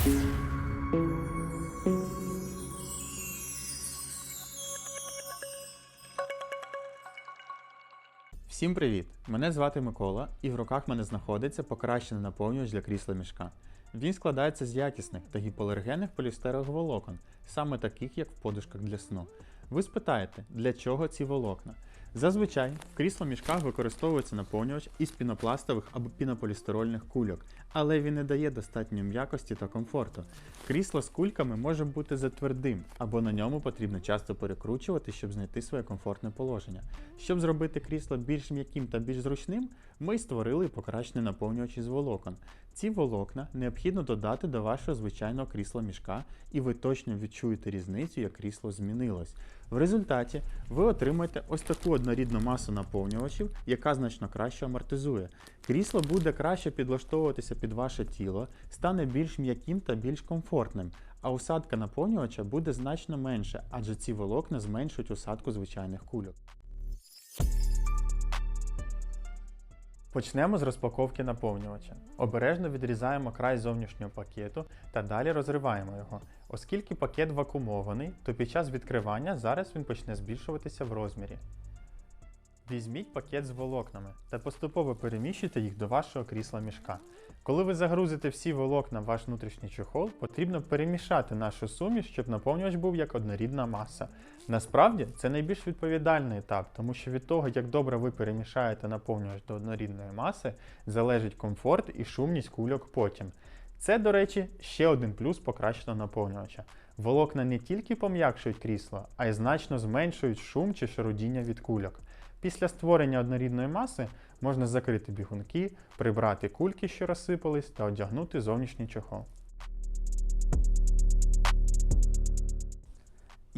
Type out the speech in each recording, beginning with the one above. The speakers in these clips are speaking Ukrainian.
Всім привіт! Мене звати Микола, і в руках мене знаходиться покращений наповнювач для крісла мішка. Він складається з якісних та гіпоалергенних полістерових волокон, саме таких, як в подушках для сну. Ви спитаєте, для чого ці волокна? Зазвичай в крісло мішках використовується наповнювач із пінопластових або пінополістирольних кульок, але він не дає достатньої м'якості та комфорту. Крісло з кульками може бути затвердим, або на ньому потрібно часто перекручувати, щоб знайти своє комфортне положення. Щоб зробити крісло більш м'яким та більш зручним, ми створили покращений наповнювач із волокон. Ці волокна необхідно додати до вашого звичайного крісла мішка, і ви точно відчуєте різницю, як крісло змінилось. В результаті ви отримаєте ось таку однорідну масу наповнювачів, яка значно краще амортизує. Крісло буде краще підлаштовуватися під ваше тіло, стане більш м'яким та більш комфортним, а усадка наповнювача буде значно менше, адже ці волокна зменшують усадку звичайних кульок. Почнемо з розпаковки наповнювача. Обережно відрізаємо край зовнішнього пакету та далі розриваємо його. Оскільки пакет вакуумований, то під час відкривання зараз він почне збільшуватися в розмірі. Візьміть пакет з волокнами та поступово переміщуйте їх до вашого крісла мішка. Коли ви загрузите всі волокна в ваш внутрішній чохол, потрібно перемішати нашу суміш, щоб наповнювач був як однорідна маса. Насправді це найбільш відповідальний етап, тому що від того, як добре ви перемішаєте наповнювач до однорідної маси, залежить комфорт і шумність кульок потім. Це, до речі, ще один плюс покращеного наповнювача. Волокна не тільки пом'якшують крісло, а й значно зменшують шум чи шарудіння від кульок. Після створення однорідної маси можна закрити бігунки, прибрати кульки, що розсипались, та одягнути зовнішній чохол.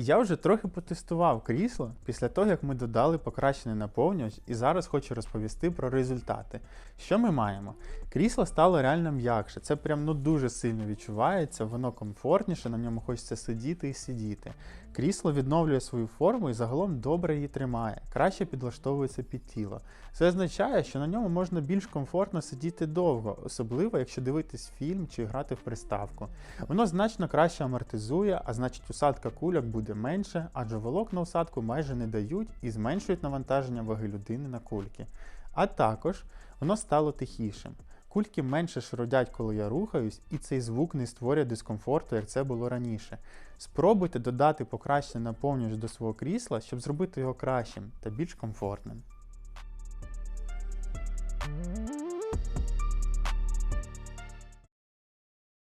Я вже трохи потестував крісло після того, як ми додали покращений наповнювач, і зараз хочу розповісти про результати. Що ми маємо? Крісло стало реально м'якше, це прям ну дуже сильно відчувається, воно комфортніше, на ньому хочеться сидіти і сидіти. Крісло відновлює свою форму і загалом добре її тримає, краще підлаштовується під тіло. Це означає, що на ньому можна більш комфортно сидіти довго, особливо якщо дивитись фільм чи грати в приставку. Воно значно краще амортизує, а значить усадка кульок буде менше, адже волокна усадку майже не дають і зменшують навантаження ваги людини на кульки. А також воно стало тихішим. Кульки менше шродять, коли я рухаюсь, і цей звук не створює дискомфорту, як це було раніше. Спробуйте додати покращений наповнювач до свого крісла, щоб зробити його кращим та більш комфортним.